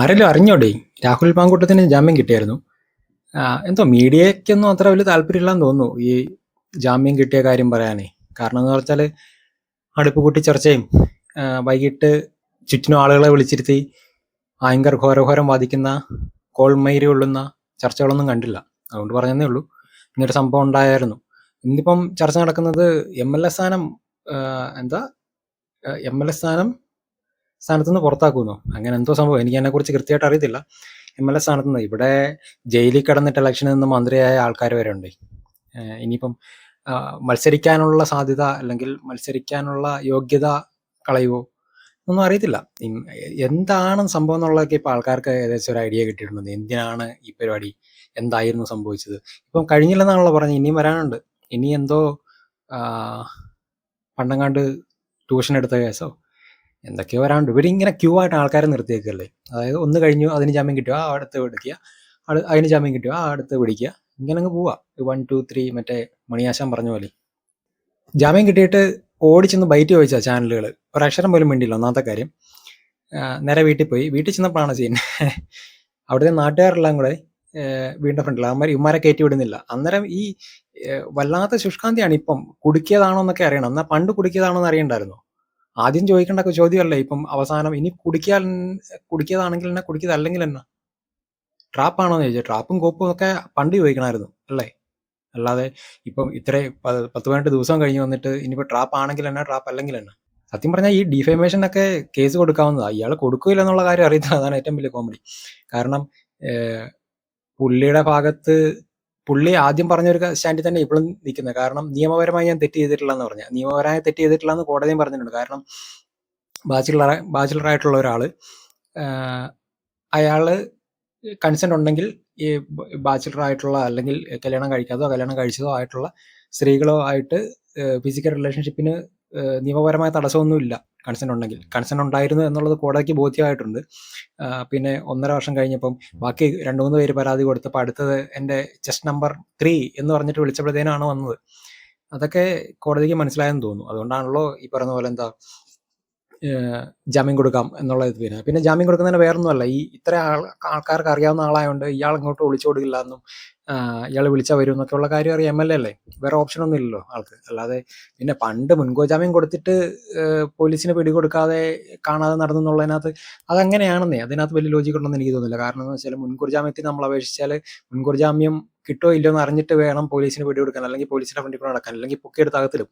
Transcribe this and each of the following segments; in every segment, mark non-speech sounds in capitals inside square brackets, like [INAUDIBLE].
ആരെങ്കിലും അറിഞ്ഞോടേ? രാഹുൽ പാങ്കൂട്ടത്തിന് ജാമ്യം കിട്ടിയായിരുന്നു. എന്തോ മീഡിയയ്ക്കൊന്നും അത്ര വലിയ താല്പര്യമില്ലാന്ന് തോന്നുന്നു ഈ ജാമ്യം കിട്ടിയ കാര്യം പറയാനേ. കാരണം എന്ന് വെച്ചാൽ അടുപ്പ് കൂട്ടി ചർച്ചയും വൈകിട്ട് ചുറ്റിനും ആളുകളെ വിളിച്ചിരുത്തി ഭയങ്കര ഘോരഘോരം വാദിക്കുന്ന കോൾമയിരി കൊള്ളുന്ന ചർച്ചകളൊന്നും കണ്ടില്ല. അതുകൊണ്ട് പറഞ്ഞതേ ഉള്ളൂ. ഇങ്ങനൊരു സംഭവം ഉണ്ടായായിരുന്നു. ഇന്നിപ്പം ചർച്ച നടക്കുന്നത് എം എൽ എ സ്ഥാനം എന്താ? എം എൽ എ സ്ഥാനം സ്ഥാനത്ത് നിന്ന് പുറത്താക്കുന്നു അങ്ങനെ എന്തോ സംഭവം. എനിക്ക് അതിനെക്കുറിച്ച് കൃത്യമായിട്ട് അറിയത്തില്ല. എം എൽ എ സ്ഥാനത്ത് നിന്ന് ഇവിടെ ജയിലിൽ കിടന്നിട്ട് ഇലക്ഷനിൽ നിന്ന് മന്ത്രിയായ ആൾക്കാർ വരെ ഉണ്ട്. ഇനിയിപ്പം മത്സരിക്കാനുള്ള സാധ്യത അല്ലെങ്കിൽ മത്സരിക്കാനുള്ള യോഗ്യത കളയുവോ ഒന്നും അറിയത്തില്ല. എന്താണ് സംഭവം എന്നുള്ളതൊക്കെ ഇപ്പൊ ആൾക്കാർക്ക് ഏകദേശം ഒരു ഐഡിയ കിട്ടിയിട്ടുണ്ട്. എന്തിനാണ് ഈ പരിപാടി? എന്തായിരുന്നു സംഭവിച്ചത്? ഇപ്പം കഴിഞ്ഞില്ലെന്നാണല്ലോ പറഞ്ഞത്. ഇനിയും വരാനുണ്ട്. ഇനി എന്തോ പണ്ടങ്ങാണ്ട് ട്യൂഷൻ എടുത്ത കേസോ? എന്തൊക്കെയോ വരാണ്ട് ഇവിടെ ഇങ്ങനെ ക്യൂ ആയിട്ട് ആൾക്കാരെ നിർത്തിയേക്കല്ലേ? അതായത് ഒന്ന് കഴിഞ്ഞു അതിന് ജാമ്യം കിട്ടുക ആ അടുത്ത് പിടിക്കുക. അതിന് ജാമ്യം കിട്ടുക ആ അടുത്ത് പിടിക്കുക. ഇങ്ങനെ അങ്ങ് പോവാ. വൺ ടു ത്രീ മറ്റേ മണിയാശാൻ പറഞ്ഞ പോലെ. ജാമ്യം കിട്ടിയിട്ട് ഓടിച്ചെന്ന് ബൈറ്റ് ചോദിച്ചാ ചാനലുകൾ അക്ഷരം പോലും വേണ്ടിയില്ല ഒന്നാമത്തെ കാര്യം. നേരെ വീട്ടിൽ പോയി. വീട്ടിൽ ചെന്നപ്പോഴാണ് ചെയ്യുന്നത് [LAUGHS] അവിടുത്തെ നാട്ടുകാരെല്ലാം കൂടെ വീടിന്റെ ഫ്രണ്ടിൽ അവന്മാർ ഇവന്മാരെ കയറ്റി വിടുന്നില്ല. അന്നേരം ഈ വല്ലാത്ത ശുഷ്കാന്തിയാണ് ഇപ്പം. കുടുക്കിയതാണോ എന്നൊക്കെ അറിയണം. എന്നാൽ പണ്ട് കുടുക്കിയതാണോ എന്ന് അറിയണ്ടായിരുന്നു. ആദ്യം ചോദിക്കേണ്ട ചോദ്യമല്ലേ? ഇപ്പം അവസാനം ഇനി കുടിക്കാൻ കുടിക്കിയതാണെങ്കിൽ എന്നാ കുടിക്കിയതല്ലെങ്കിൽ എന്നാ ട്രാപ്പാണോ എന്ന് ചോദിച്ചാൽ ട്രാപ്പും കോപ്പും ഒക്കെ പണ്ട് ചോദിക്കണമായിരുന്നു അല്ലേ? അല്ലാതെ ഇപ്പം ഇത്ര പത്ത് പതിനെട്ട് ദിവസം കഴിഞ്ഞ് വന്നിട്ട് ഇനിയിപ്പോൾ ട്രാപ്പ് ആണെങ്കിൽ എന്നാ ട്രാപ്പ് അല്ലെങ്കിൽ എന്നാ സത്യം പറഞ്ഞാൽ ഈ ഡിഫേമേഷനൊക്കെ കേസ് കൊടുക്കാവുന്നതാണ് ഇയാൾ കൊടുക്കില്ല എന്നുള്ള കാര്യം അറിയത്തില്ല. അതാണ് ഏറ്റവും വലിയ കോമഡി കാരണം പുള്ളിയുടെ ഭാഗത്ത് പുള്ളി ആദ്യം പറഞ്ഞ ഒരു സ്റ്റാൻഡിൽ തന്നെ ഇപ്പോഴും നിൽക്കുന്നത്. കാരണം നിയമപരമായി ഞാൻ തെറ്റ് ചെയ്തിട്ടില്ല എന്ന് പറഞ്ഞ. നിയമപരമായി തെറ്റ് ചെയ്തിട്ടില്ല എന്ന് കോടതിയും പറഞ്ഞിട്ടുണ്ട്. കാരണം ബാച്ചിലർ ആയിട്ടുള്ള ഒരാൾ അയാൾ കൺസെന്റ് ഉണ്ടെങ്കിൽ ഈ ബാച്ചിലർ ആയിട്ടുള്ള അല്ലെങ്കിൽ കല്യാണം കഴിക്കാതോ കല്യാണം കഴിച്ചതോ ആയിട്ടുള്ള സ്ത്രീകളോ ആയിട്ട് ഫിസിക്കൽ റിലേഷൻഷിപ്പിന് നിയമപരമായ തടസ്സമൊന്നുമില്ല. കൺസെന്റ് ഉണ്ടെങ്കിൽ. കൺസെന്റ് ഉണ്ടായിരുന്നു എന്നുള്ളത് കോടതിക്ക് ബോധ്യമായിട്ടുണ്ട്. പിന്നെ ഒന്നര വർഷം കഴിഞ്ഞപ്പം ബാക്കി രണ്ടു മൂന്ന് പേര് പരാതി കൊടുത്തപ്പോൾ അടുത്തത് എന്റെ ചെസ്റ്റ് നമ്പർ ത്രീ എന്ന് പറഞ്ഞിട്ട് വിളിച്ചപ്പോഴത്തേനാണ് വന്നത്. അതൊക്കെ കോടതിക്ക് മനസ്സിലായെന്ന് തോന്നുന്നു. അതുകൊണ്ടാണല്ലോ ഈ പറയുന്ന പോലെ എന്താ ജാമ്യം കൊടുക്കാം എന്നുള്ള ഇത് പിന്നെ പിന്നെ ജാമ്യം കൊടുക്കുന്നതിന് വേറൊന്നുമല്ല. ഈ ഇത്ര ആൾ ആൾക്കാർക്ക് അറിയാവുന്ന ആളായതുകൊണ്ട് ഇയാൾ ഇങ്ങോട്ട് വിളിച്ചു കൊടുക്കില്ല എന്നും ഇയാൾ വിളിച്ചാൽ വരും എന്നൊക്കെ ഉള്ള കാര്യം അറിയാം എം എൽ എ അല്ലേ? വേറെ ഓപ്ഷൻ ഒന്നും ഇല്ലല്ലോ ആൾക്ക്. അല്ലാതെ പിന്നെ പണ്ട് മുൻകൂർ ജാമ്യം കൊടുത്തിട്ട് പോലീസിന് പിടികൊടുക്കാതെ കാണാതെ നടന്നു അതങ്ങനെയാണെന്നേ. അതിനകത്ത് വലിയ ലോജിക്കുണ്ടെന്ന് എനിക്ക് തോന്നുന്നില്ല. കാരണം എന്ന് വെച്ചാൽ മുൻകൂർ ജാമ്യത്തിന് നമ്മൾ അപേക്ഷിച്ചാൽ മുൻകൂർ ജാമ്യം കിട്ടോ ഇല്ലോ എന്ന് അറിഞ്ഞിട്ട് വേണം പോലീസിന് പിടികൊടുക്കാൻ അല്ലെങ്കിൽ പോലീസിന്റെ ഫ്രണ്ടിൽ കൂടെ നടക്കാൻ അല്ലെങ്കിൽ പൊക്കിയെടുത്ത് അകത്തിടും.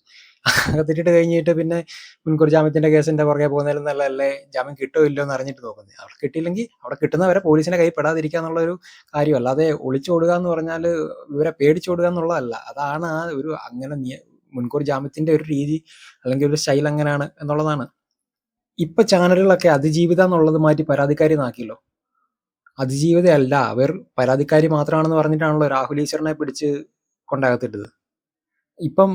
അകത്തിട്ടിട്ട് കഴിഞ്ഞിട്ട് പിന്നെ മുൻകൂർ ജാമ്യത്തിന്റെ കേസിന്റെ പുറകെ പോകുന്നതിലും നല്ലതല്ലേ? ജാമ്യം കിട്ടോ ഇല്ലോ എന്ന് അറിഞ്ഞിട്ട് നോക്കുന്നത്. അവിടെ കിട്ടിയില്ലെങ്കിൽ അവിടെ കിട്ടുന്നവരെ പോലീസിനെ കൈ പെടാതിരിക്കുക എന്നുള്ള ഒരു കാര്യം. അല്ലാതെ ഒളിച്ചോടുക എന്ന് പറഞ്ഞാൽ ഇവരെ പേടിച്ചോടുക എന്നുള്ളതല്ല. അതാണ് ആ ഒരു അങ്ങനെ മുൻകൂർ ജാമ്യത്തിന്റെ ഒരു രീതി അല്ലെങ്കിൽ ഒരു സ്റ്റൈൽ അങ്ങനെയാണ് എന്നുള്ളതാണ്. ഇപ്പൊ ചാനലുകളൊക്കെ അതിജീവിത എന്നുള്ളത് മാറ്റി പരാതിക്കാരി നാക്കിയല്ലോ അതിജീവിതയല്ല. അവർ പരാതിക്കാരി മാത്രമാണെന്ന് പറഞ്ഞിട്ടാണല്ലോ രാഹുൽ ഈശ്വറിനെ പിടിച്ച് കൊണ്ടകത്തിട്ടത്. ഇപ്പം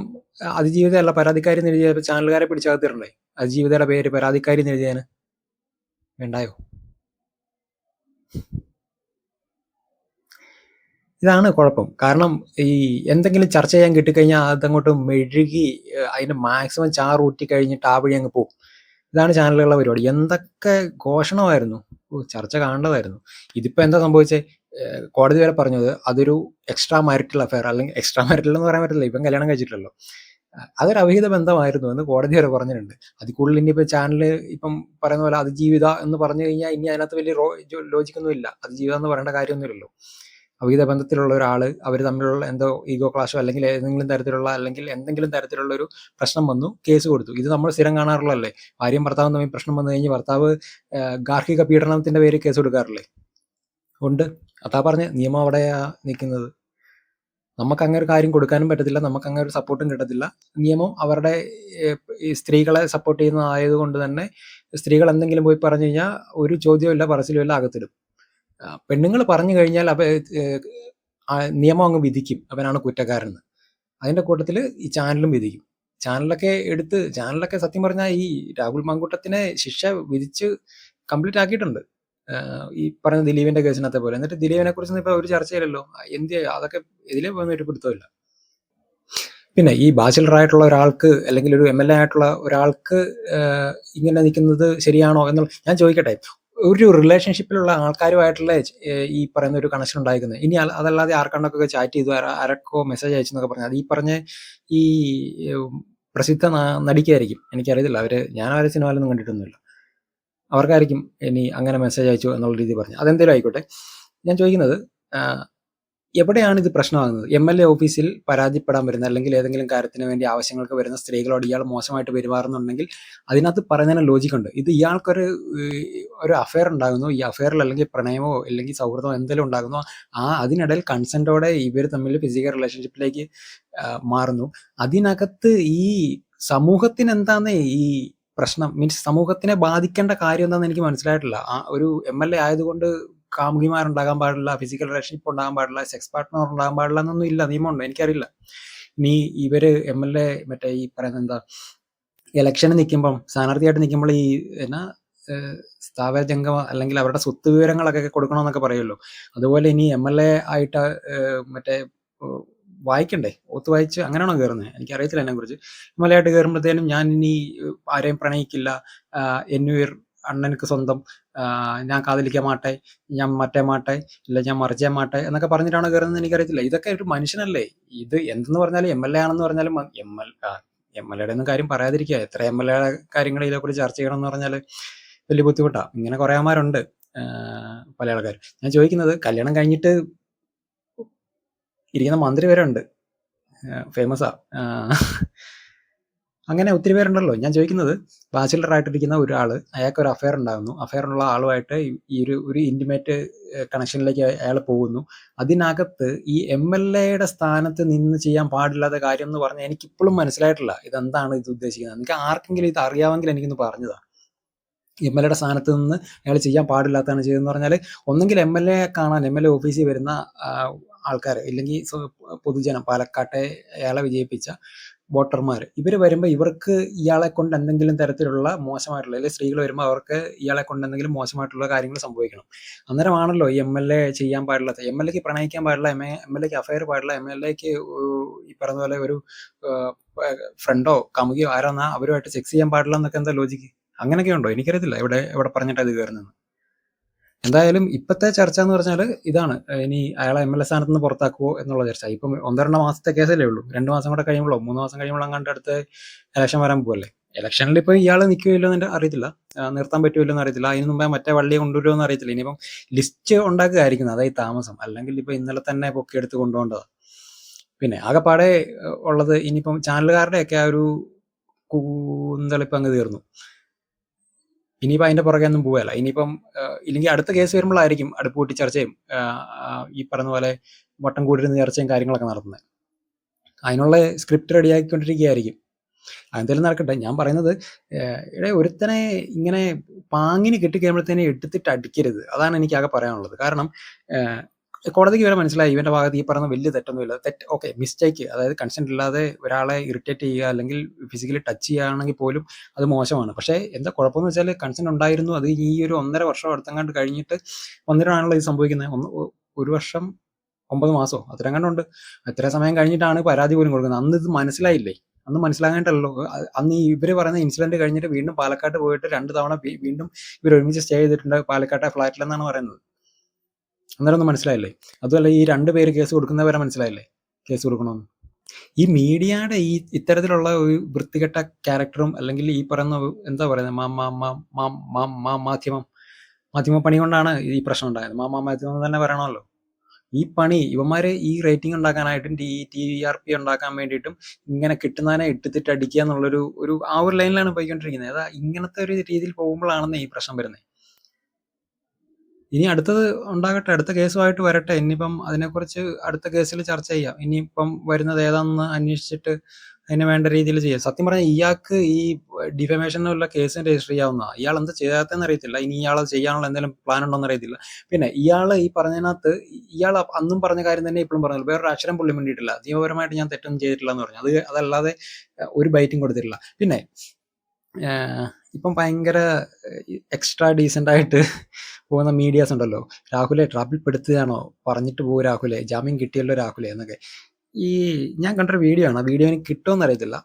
അതിജീവിതയല്ല പരാതിക്കാരി എഴുതിയ ചാനലുകാരെ പിടിച്ചകത്തിട്ടുണ്ടേ അതിജീവിതയുടെ പേര് പരാതിക്കാരി എന്ന് എഴുതിയാന്? വേണ്ടായോ? ഇതാണ് കുഴപ്പം. കാരണം ഈ എന്തെങ്കിലും ചർച്ച ചെയ്യാൻ കിട്ടിക്കഴിഞ്ഞാൽ അതങ്ങോട്ട് മെഴുകി അതിന് മാക്സിമം ചാറ് ഊറ്റി കഴിഞ്ഞിട്ട് ആ വഴി അങ്ങ് പോകും. ഇതാണ് ചാനലുകളുടെ പരിപാടി. എന്തൊക്കെ ഘോഷണമായിരുന്നു. ചർച്ച കാണേണ്ടതായിരുന്നു. ഇതിപ്പോ എന്താ സംഭവിച്ചേ? കോടതി വരെ പറഞ്ഞത് അതൊരു എക്സ്ട്രാ മാരിറ്റൽ അഫയർ അല്ലെങ്കിൽ എക്സ്ട്രാ മാരിറ്റൽ എന്ന് പറയാൻ പറ്റില്ല. ഇപ്പം കല്യാണം കഴിച്ചിട്ടില്ലല്ലോ. അതൊരു അവിഹിത ബന്ധമായിരുന്നു എന്ന് കോടതി വരെ പറഞ്ഞിട്ടുണ്ട്. അതിൽ കൂടുതൽ ഇനിയിപ്പോ ചാനൽ ഇപ്പം പറയുന്ന പോലെ അതിജീവിത എന്ന് പറഞ്ഞു കഴിഞ്ഞാൽ ഇനി അതിനകത്ത് വലിയ ലോജിക്കൊന്നും ഇല്ല അതിജീവിത എന്ന് പറയേണ്ട കാര്യമൊന്നുമില്ലല്ലോ. അവിഹിത ബന്ധത്തിലുള്ള ഒരാൾ അവർ തമ്മിലുള്ള എന്തോ ഈഗോ ക്ലാഷോ അല്ലെങ്കിൽ ഏതെങ്കിലും തരത്തിലുള്ള അല്ലെങ്കിൽ എന്തെങ്കിലും തരത്തിലുള്ള ഒരു പ്രശ്നം വന്നു കേസ് കൊടുത്തു. ഇത് നമ്മൾ സ്ഥിരം കാണാറുള്ളതല്ലേ? ഭാര്യയും ഭർത്താവും തമ്മിൽ പ്രശ്നം വന്നു കഴിഞ്ഞ് ഭർത്താവ് ഗാർഹിക പീഡനത്തിന്റെ പേര് കേസ് കൊടുക്കാറില്ലേ? ഉണ്ട്. അതാ പറഞ്ഞ നിയമം അവിടെയാ നിൽക്കുന്നത് നമുക്ക് അങ്ങനെ ഒരു കാര്യം കൊടുക്കാനും പറ്റത്തില്ല നമുക്ക് അങ്ങനെ ഒരു സപ്പോർട്ടും കിട്ടത്തില്ല. നിയമം അവരുടെ സ്ത്രീകളെ സപ്പോർട്ട് ചെയ്യുന്നതായത് കൊണ്ട് തന്നെ സ്ത്രീകൾ എന്തെങ്കിലും പോയി പറഞ്ഞു കഴിഞ്ഞാൽ ഒരു ചോദ്യവും ഇല്ല പറച്ചിലും ഇല്ല അകത്തിടും. പെണ്ണുങ്ങൾ പറഞ്ഞു കഴിഞ്ഞാൽ അവ നിയമം അങ്ങ് വിധിക്കും. അവനാണ് കുറ്റക്കാരെന്ന് അതിന്റെ കൂട്ടത്തിൽ ഈ ചാനലും വിധിക്കും. ചാനലൊക്കെ എടുത്ത് ചാനലൊക്കെ സത്യം പറഞ്ഞാൽ ഈ രാഹുൽ മാങ്കൂട്ടത്തിനെ ശിക്ഷ വിധിച്ച് കംപ്ലീറ്റ് ആക്കിയിട്ടുണ്ട്. ഈ പറഞ്ഞ ദിലീപിന്റെ കേസിനകത്തെ പോലെ. എന്നിട്ട് ദിലീപിനെ കുറിച്ച് ഇപ്പൊ ഒരു ചർച്ചയില്ലല്ലോ. എന്ത് അതൊക്കെ ഇതിലേ ഒരു പിടുത്തമില്ല പിന്നെ ഈ ബാച്ചിലർ ആയിട്ടുള്ള ഒരാൾക്ക് അല്ലെങ്കിൽ ഒരു എം എൽ എ ആയിട്ടുള്ള ഒരാൾക്ക് ഇങ്ങനെ നിൽക്കുന്നത് ശരിയാണോ എന്നുള്ള ഞാൻ ചോദിക്കട്ടെ. ഒരു റിലേഷൻഷിപ്പിലുള്ള ആൾക്കാരുമായിട്ടുള്ള ഈ പറയുന്ന ഒരു കണക്ഷൻ ഉണ്ടായിരിക്കുന്നത്. ഇനി അതല്ലാതെ ആർക്കാണ്ടൊക്കെ ചാറ്റ് ചെയ്തു ആരൊക്കെ മെസ്സേജ് അയച്ചു എന്നൊക്കെ പറഞ്ഞാൽ ഈ പറഞ്ഞ ഈ പ്രസിദ്ധ നടിക്കായിരിക്കും. എനിക്കറിയത്തില്ല. അവർ ഞാൻ അവരെ സിനിമയിലൊന്നും കണ്ടിട്ടൊന്നുമില്ല. അവർക്കായിരിക്കും ഇനി അങ്ങനെ മെസ്സേജ് അയച്ചു എന്നുള്ള രീതി പറഞ്ഞു അതെന്തേലും ആയിക്കോട്ടെ. ഞാൻ ചോദിക്കുന്നത് എവിടെയാണ് ഇത് പ്രശ്നമാകുന്നത്? എം എൽ എ ഓഫീസിൽ പരാതിപ്പെടാൻ വരുന്ന അല്ലെങ്കിൽ ഏതെങ്കിലും കാര്യത്തിന് വേണ്ടി ആവശ്യങ്ങൾക്ക് വരുന്ന സ്ത്രീകളോട് ഇയാൾ മോശമായിട്ട് പെരുമാറുന്നുണ്ടെങ്കിൽ അതിനകത്ത് പറയുന്നതിന് ലോജിക്കുണ്ട്. ഇത് ഇയാൾക്കൊരു ഒരു അഫെയർ ഉണ്ടാകുന്നു. ഈ അഫെയറിൽ അല്ലെങ്കിൽ പ്രണയമോ അല്ലെങ്കിൽ സൗഹൃദമോ എന്തെങ്കിലും ഉണ്ടാകുന്നു. ആ അതിനിടയിൽ കൺസെന്റോടെ ഇവർ തമ്മിൽ ഫിസിക്കൽ റിലേഷൻഷിപ്പിലേക്ക് മാറുന്നു. അതിനകത്ത് ഈ സമൂഹത്തിന് എന്താണ് ഈ പ്രശ്നം മീൻസ് സമൂഹത്തിനെ ബാധിക്കേണ്ട കാര്യം എന്താണെന്ന് എനിക്ക് മനസ്സിലായിട്ടില്ല. ആ ഒരു എം എൽ എ ആയതുകൊണ്ട് കാമുകിമാരുണ്ടാകാൻ പാടില്ല, ഫിസിക്കൽ റിലേഷൻഷിപ്പ് ഉണ്ടാകാൻ പാടില്ല, സെക്സ് പാർട്ട്ണർ ഉണ്ടാകാൻ പാടില്ല എന്നൊന്നും ഇല്ല. നിയമമുണ്ട്. എനിക്കറിയില്ല. ഇനി ഇവർ എം എൽ എ മറ്റേ ഈ പറയുന്ന എന്താ ഇലക്ഷന് നിൽക്കുമ്പം സ്ഥാനാർത്ഥിയായിട്ട് നിൽക്കുമ്പോൾ ഈ എന്നാ സ്ഥാപന ജംഗം അല്ലെങ്കിൽ അവരുടെ സ്വത്ത് വിവരങ്ങളൊക്കെ കൊടുക്കണമെന്നൊക്കെ പറയുമല്ലോ. അതുപോലെ ഇനി എം എൽ എ ആയിട്ട് മറ്റേ വായിക്കണ്ടേ? ഓത്ത് വായിച്ച് അങ്ങനെയാണോ കേറുന്നത്? എനിക്കറിയത്തില്ല അതിനെക്കുറിച്ച്. എ ആയിട്ട് കയറുമ്പോഴത്തേനും ഞാൻ ഇനി ആരെയും പ്രണയിക്കില്ല. എന്നുയിർ അണ്ണനുക്ക് സ്വന്തം. ഞാൻ കാതലിക്കാൻ മാട്ടെ. ഞാൻ മറ്റേ മാട്ടെ. ഇല്ല ഞാൻ മറിച്ചേ മാട്ടെ എന്നൊക്കെ പറഞ്ഞിട്ടാണോ കയറുന്നത് എനിക്കറിയത്തില്ല. ഇതൊക്കെ ഒരു മനുഷ്യനല്ലേ? ഇത് എന്തെന്ന് പറഞ്ഞാലും എം എൽ എ ആണെന്ന് പറഞ്ഞാലും എം എൽ എം എൽ എയുടെ ഒന്നും കാര്യം പറയാതിരിക്കുക. എത്ര എം എൽ എ കാര്യങ്ങൾ ഇതിനെക്കുറിച്ച് ചർച്ച ചെയ്യണം എന്ന് പറഞ്ഞാൽ വലിയ ബുദ്ധിമുട്ടാണ് ഇങ്ങനെ കുറേ ആമാരുണ്ട് പല ആൾക്കാരും. ഞാൻ ചോദിക്കുന്നത് കല്യാണം കഴിഞ്ഞിട്ട് ഇരിക്കുന്ന മന്ത്രി വരെ ഉണ്ട്. ഫേമസാ. അങ്ങനെ ഒത്തിരി പേരുണ്ടല്ലോ. ഞാൻ ചോദിക്കുന്നത് ബാച്ചിലർ ആയിട്ടിരിക്കുന്ന ഒരാൾ അയാൾക്ക് ഒരു അഫയർ ഉണ്ടാകുന്നു. അഫയർ ഉള്ള ആളുമായിട്ട് ഈ ഒരു ഒരു ഇന്റിമേറ്റ് കണക്ഷനിലേക്ക് അയാൾ പോകുന്നു. അതിനകത്ത് ഈ എം എൽ എയുടെ സ്ഥാനത്ത് നിന്ന് ചെയ്യാൻ പാടില്ലാത്ത കാര്യം എന്ന് പറഞ്ഞാൽ എനിക്കിപ്പോഴും മനസ്സിലായിട്ടില്ല. ഇതെന്താണ് ഇത് ഉദ്ദേശിക്കുന്നത്? എനിക്ക് ആർക്കെങ്കിലും ഇത് അറിയാമെങ്കിൽ എനിക്കൊന്ന് പറഞ്ഞതാണ് എം എൽ എയുടെ സ്ഥാനത്ത് നിന്ന് അയാൾ ചെയ്യാൻ പാടില്ലാത്തതാണ് ചെയ്തതെന്ന് പറഞ്ഞാൽ ഒന്നെങ്കിൽ എം എൽ എ കാണാൻ എം എൽ എ ഓഫീസിൽ വരുന്ന ആൾക്കാർ ഇല്ലെങ്കിൽ പൊതുജനം പാലക്കാട്ടെ അയാളെ വിജയിപ്പിച്ച വോട്ടർമാര് ഇവർ വരുമ്പോൾ ഇവർക്ക് ഇയാളെ കൊണ്ട് എന്തെങ്കിലും തരത്തിലുള്ള മോശമായിട്ടുള്ള അല്ലെങ്കിൽ സ്ത്രീകൾ വരുമ്പോൾ അവർക്ക് ഇയാളെ കൊണ്ട് എന്തെങ്കിലും മോശമായിട്ടുള്ള കാര്യങ്ങൾ സംഭവിക്കണം. അന്നേരമാണല്ലോ ഈ എം എൽ എ ചെയ്യാൻ പാടില്ലാത്ത എം എൽ എക്ക് പ്രണയിക്കാൻ പാടില്ല, എം എ എക്ക് അഫയർ പാടില്ല, എം എൽ എക്ക് ഈ പറഞ്ഞ പോലെ ഒരു ഫ്രണ്ടോ കമുകിയോ ആരാന്നാ അവരുമായിട്ട് സെക്സ് ചെയ്യാൻ പാടില്ല എന്നൊക്കെ എന്താ ലോജിക്ക്? അങ്ങനെയൊക്കെ ഉണ്ടോ? എനിക്കറിയത്തില്ല. ഇവിടെ ഇവിടെ പറഞ്ഞിട്ട് അത് കേറുന്നതെന്ന്. എന്തായാലും ഇപ്പത്തെ ചർച്ച എന്ന് പറഞ്ഞാൽ ഇതാണ്. ഇനി അയാളെ എം എൽ എ സ്ഥാനത്ത് നിന്ന് പുറത്താക്കുവോ എന്നുള്ള ചർച്ച. ഇപ്പം 1, 2 മാസത്തെ കേസല്ലേ ഉള്ളൂ. രണ്ട് മാസം കൂടെ കഴിയുമ്പളോ 3 മാസം കഴിയുമ്പോൾ എങ്ങാണ്ട് അടുത്ത് ഇലക്ഷൻ വരാൻ പോകല്ലേ ഇലക്ഷനിൽ ഇപ്പൊ ഇയാൾ നിൽക്കുമല്ലോ എന്ന് അറിയത്തില്ല. നിർത്താൻ പറ്റുമല്ലോ എന്ന് അറിയത്തില്ല. അതിന് മുമ്പേ മറ്റേ വള്ളിയെ കൊണ്ടുവരുമോ എന്ന് അറിയത്തില്ല. ഇനിയിപ്പം ലിസ്റ്റ് ഉണ്ടാക്കുകയായിരിക്കും. അതായത് താമസം. അല്ലെങ്കിൽ ഇപ്പൊ ഇന്നലെ തന്നെ പൊക്കിയെടുത്ത് കൊണ്ടുപോകേണ്ടത് പിന്നെ ആകെപ്പാടെ ഉള്ളത് ഇനിയിപ്പം ചാനലുകാരുടെയൊക്കെ ആ ഒരു കൂന്തളിപ്പ് അങ്ങ് തീർന്നു. ഇനിയിപ്പോ അതിന്റെ പുറകെ ഒന്നും പോവുകയല്ല ഇനിയിപ്പം ഇല്ലെങ്കിൽ അടുത്ത കേസ് വരുമ്പോഴായിരിക്കും അടുപ്പ് കൂട്ടി ചർച്ചയും ഈ പറഞ്ഞ പോലെ വട്ടം കൂടിയിരുന്ന ചർച്ചയും കാര്യങ്ങളൊക്കെ നടത്തുന്നത്. അതിനുള്ള സ്ക്രിപ്റ്റ് റെഡിയാക്കിക്കൊണ്ടിരിക്കുകയായിരിക്കും. അതെന്തായാലും നടക്കട്ടെ. ഞാൻ പറയുന്നത് ഇവിടെ ഒരുത്തനെ ഇങ്ങനെ പാങ്ങിന് കിട്ടിക്കഴിയുമ്പോഴത്തേനെ എടുത്തിട്ട് അടിക്കരുത്. അതാണ് എനിക്കാകെ പറയാനുള്ളത്. കാരണം കോടതിക്ക് വരെ മനസ്സിലായി ഇവന്റെ ഭാഗത്ത് ഈ പറയുന്ന വലിയ തെറ്റൊന്നുമില്ല. തെറ്റ് ഓക്കെ മിസ്റ്റേക്ക് അതായത് കൺസെന്റ് ഇല്ലാതെ ഒരാളെ ഇറിറ്റേറ്റ് ചെയ്യുക അല്ലെങ്കിൽ ഫിസിക്കലി ടച്ച് ചെയ്യുകയാണെങ്കിൽ പോലും അത് മോശമാണ്. പക്ഷേ എന്താ കുഴപ്പമെന്ന് വെച്ചാൽ കൺസെന്റ് ഉണ്ടായിരുന്നു. അത് ഈ ഒരു ഒന്നര വർഷം അടുത്തെങ്ങാണ്ട് കഴിഞ്ഞിട്ട് ഒന്നരാണല്ലോ ഇത് സംഭവിക്കുന്നത്. ഒന്ന് ഒരു വർഷം ഒമ്പത് മാസമോ അത്രയും കണ്ടുണ്ട് അത്ര സമയം കഴിഞ്ഞിട്ടാണ് പരാതി പോലും കൊടുക്കുന്നത്. അന്ന് ഇത് മനസ്സിലായില്ലേ? അന്ന് മനസ്സിലാകാനായിട്ടല്ലോ അന്ന് ഇവർ പറയുന്ന ഇൻസിഡന്റ് കഴിഞ്ഞിട്ട് വീണ്ടും പാലക്കാട്ട് പോയിട്ട് രണ്ട് തവണ വീണ്ടും ഇവർ ഒരുമിച്ച് സ്റ്റേ ചെയ്തിട്ടുണ്ട് പാലക്കാട്ടെ ഫ്ലാറ്റിലെന്നാണ് പറയുന്നത്. അന്നേരം ഒന്നും മനസ്സിലായില്ലേ? അതുമല്ല ഈ രണ്ട് പേര് കേസ് കൊടുക്കുന്നത് വരെ മനസ്സിലായില്ലേ? കേസ് കൊടുക്കണമെന്ന്. ഈ മീഡിയയുടെ ഈ ഇത്തരത്തിലുള്ള ഒരു വൃത്തികെട്ട ക്യാരക്ടറും അല്ലെങ്കിൽ ഈ പറയുന്ന എന്താ പറയുന്നത് മാ മാ മാ മാ മാ മാധ്യമം മാധ്യമ പണി കൊണ്ടാണ് ഈ പ്രശ്നം ഉണ്ടായത്. മാ മാ മാധ്യമം തന്നെ പറയണമല്ലോ. ഈ പണി ഇവന്മാര് ഈ റേറ്റിംഗ് ഉണ്ടാക്കാനായിട്ടും ടി ടി ആർ പി ഉണ്ടാക്കാൻ വേണ്ടിയിട്ടും ഇങ്ങനെ കിട്ടുന്നതിനെ എടുത്തിട്ട് അടിക്കുക എന്നുള്ളൊരു ഒരു ആ ഒരു ലൈനിലാണ് പോയിക്കൊണ്ടിരിക്കുന്നത്. അതാ ഇങ്ങനത്തെ ഒരു രീതിയിൽ പോകുമ്പോഴാണെന്നേ ഈ പ്രശ്നം വരുന്നത്. ഇനി അടുത്തത് ഉണ്ടാകട്ടെ. അടുത്ത കേസുമായിട്ട് വരട്ടെ. ഇനിയിപ്പം അതിനെക്കുറിച്ച് അടുത്ത കേസിൽ ചർച്ച ചെയ്യാം. ഇനിയിപ്പം വരുന്നത് ഏതാണെന്ന് അന്വേഷിച്ചിട്ട് അതിന് വേണ്ട രീതിയിൽ ചെയ്യാം. സത്യം പറഞ്ഞാൽ ഇയാൾക്ക് ഈ ഡിഫമേഷനുള്ള കേസ് രജിസ്റ്റർ ചെയ്യാവുന്ന ഇയാൾ എന്താ ചെയ്യാത്തതെന്ന് അറിയത്തില്ല. ഇനി ഇയാൾ ചെയ്യാനുള്ള എന്തെങ്കിലും പ്ലാൻ ഉണ്ടോന്ന് അറിയത്തില്ല. പിന്നെ ഇയാൾ ഈ പറഞ്ഞതിനകത്ത് ഇയാൾ അന്നും പറഞ്ഞ കാര്യം തന്നെ ഇപ്പോഴും പറഞ്ഞു വേറൊരു അക്ഷരം പുള്ളി വേണ്ടിയിട്ടില്ല നിയമപരമായിട്ട് ഞാൻ തെറ്റൊന്നും ചെയ്തിട്ടില്ല എന്ന് പറഞ്ഞു. അത് അതല്ലാതെ ഒരു ബൈറ്റും കൊടുത്തിട്ടില്ല. പിന്നെ ഇപ്പം ഭയങ്കര എക്സ്ട്രാ ഡീസന്റ് ആയിട്ട് പോകുന്ന മീഡിയാസ് ഉണ്ടല്ലോ. രാഹുലെ ട്രാപ്പിൽ പെടുത്തുകയാണോ? പറഞ്ഞിട്ട് പോകും രാഹുലെ. ജാമ്യം കിട്ടിയല്ലോ രാഹുലെ എന്നൊക്കെ. ഈ ഞാൻ കണ്ടൊരു വീഡിയോ ആണ്. വീഡിയോ എനിക്ക് കിട്ടുമെന്ന് അറിയത്തില്ല.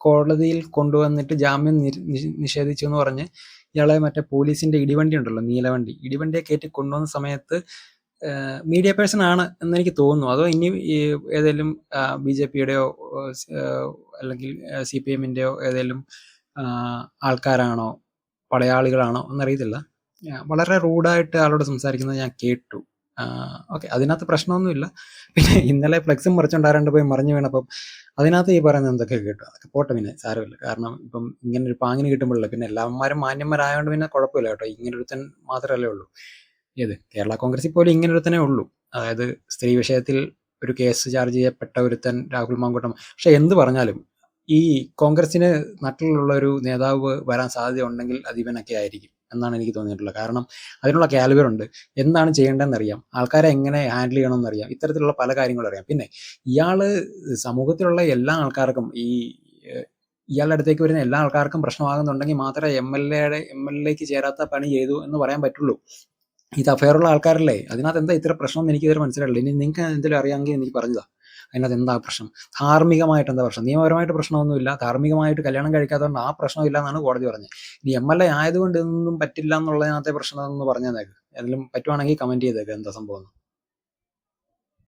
കോടതിയിൽ കൊണ്ടുവന്നിട്ട് ജാമ്യം നിഷേധിച്ചു എന്ന് പറഞ്ഞ് ഇയാളെ മറ്റേ പോലീസിന്റെ ഇടിവണ്ടി ഉണ്ടല്ലോ നീലവണ്ടി ഇടിവണ്ടിയെ കയറ്റി കൊണ്ടുവന്ന സമയത്ത് മീഡിയ പേഴ്സൺ ആണ് എന്ന് എനിക്ക് തോന്നുന്നു അതോ ഇനി ഏതെങ്കിലും ബി ജെ പിയുടെയോ അല്ലെങ്കിൽ സി പി എമ്മിന്റെയോ ഏതെങ്കിലും ആൾക്കാരാണോ പടയാളികളാണോ എന്നറിയത്തില്ല. വളരെ റൂഡായിട്ട് ആളോട് സംസാരിക്കുന്നത് ഞാൻ കേട്ടു. ഓക്കെ അതിനകത്ത് പ്രശ്നമൊന്നുമില്ല. പിന്നെ ഇന്നലെ ഫ്ലെക്സും മറിച്ചുണ്ടാരണ്ട് പോയി മറിഞ്ഞു വീണപ്പം അതിനകത്ത് ഈ പറയുന്നത് എന്തൊക്കെ കേട്ടു? അതൊക്കെ പോട്ടെ പിന്നെ സാരമില്ല. കാരണം ഇപ്പം ഇങ്ങനെ ഒരു പാങ്ങിന് കിട്ടുമ്പോഴല്ലേ പിന്നെ എല്ലാവന്മാരും മാന്യന്മാരായതുകൊണ്ട് പിന്നെ കുഴപ്പമില്ല കേട്ടോ. ഇങ്ങനെ ഒരുത്തൻ മാത്രമല്ലേ ഉള്ളൂ. ഏത്? കേരള കോൺഗ്രസിൽ പോലും ഇങ്ങനെ ഒരുത്തനേ ഉള്ളൂ. അതായത് സ്ത്രീ വിഷയത്തിൽ ഒരു കേസ് ചാർജ് ചെയ്യപ്പെട്ട ഒരുത്തൻ രാഹുൽ മാങ്കൂട്ടം. പക്ഷെ എന്ത് പറഞ്ഞാലും ഈ കോൺഗ്രസിന് നട്ടിലുള്ള ഒരു നേതാവ് വരാൻ സാധ്യത ഉണ്ടെങ്കിൽ അത് ആയിരിക്കും എന്നാണ് എനിക്ക് തോന്നിയിട്ടുള്ളത്. കാരണം അതിനുള്ള കാലിബർ ഉണ്ട്. എന്താണ് ചെയ്യേണ്ടതെന്ന് അറിയാം ആൾക്കാരെ എങ്ങനെ ഹാൻഡിൽ ചെയ്യണമെന്ന് അറിയാം ഇത്തരത്തിലുള്ള പല കാര്യങ്ങളും അറിയാം. പിന്നെ ഇയാൾ സമൂഹത്തിലുള്ള എല്ലാ ആൾക്കാർക്കും ഈ ഇയാളുടെ അടുത്തേക്ക് വരുന്ന എല്ലാ ആൾക്കാർക്കും പ്രശ്നമാകുന്നുണ്ടെങ്കിൽ മാത്രമേ എം എൽ എയുടെ എം എൽ എക്ക് ചേരാത്ത പണി ചെയ്തു എന്ന് പറയാൻ പറ്റുള്ളൂ. ഇത് അഫയറുള്ള ആൾക്കാരല്ലേ? അതിനകത്ത് എന്താ ഇത്ര പ്രശ്നം എനിക്ക് ഇതുവരെ മനസ്സിലായില്ല ഇനി നിങ്ങൾക്ക് എന്തെങ്കിലും അറിയാമെങ്കിൽ എനിക്ക് പറഞ്ഞതാ. അതിനകത്ത് എന്താ പ്രശ്നം? ധാർമ്മികമായിട്ട് എന്താ പ്രശ്നം? നിയമപരമായിട്ട് പ്രശ്നമൊന്നുമില്ല. ധാർമ്മികമായിട്ട് കല്യാണം കഴിക്കാത്തതുകൊണ്ട് ആ പ്രശ്നമില്ല എന്നാണ് കോടതി പറഞ്ഞത്. ഇനി എം എൽ എ ആയതുകൊണ്ട് ഇതൊന്നും പറ്റില്ല എന്നുള്ളതിനകത്തെ പ്രശ്നം എന്ന് പറഞ്ഞു തന്നേക്ക് ഏതെങ്കിലും പറ്റുവാണെങ്കിൽ കമന്റ് ചെയ്തേക്ക് എന്താ സംഭവം.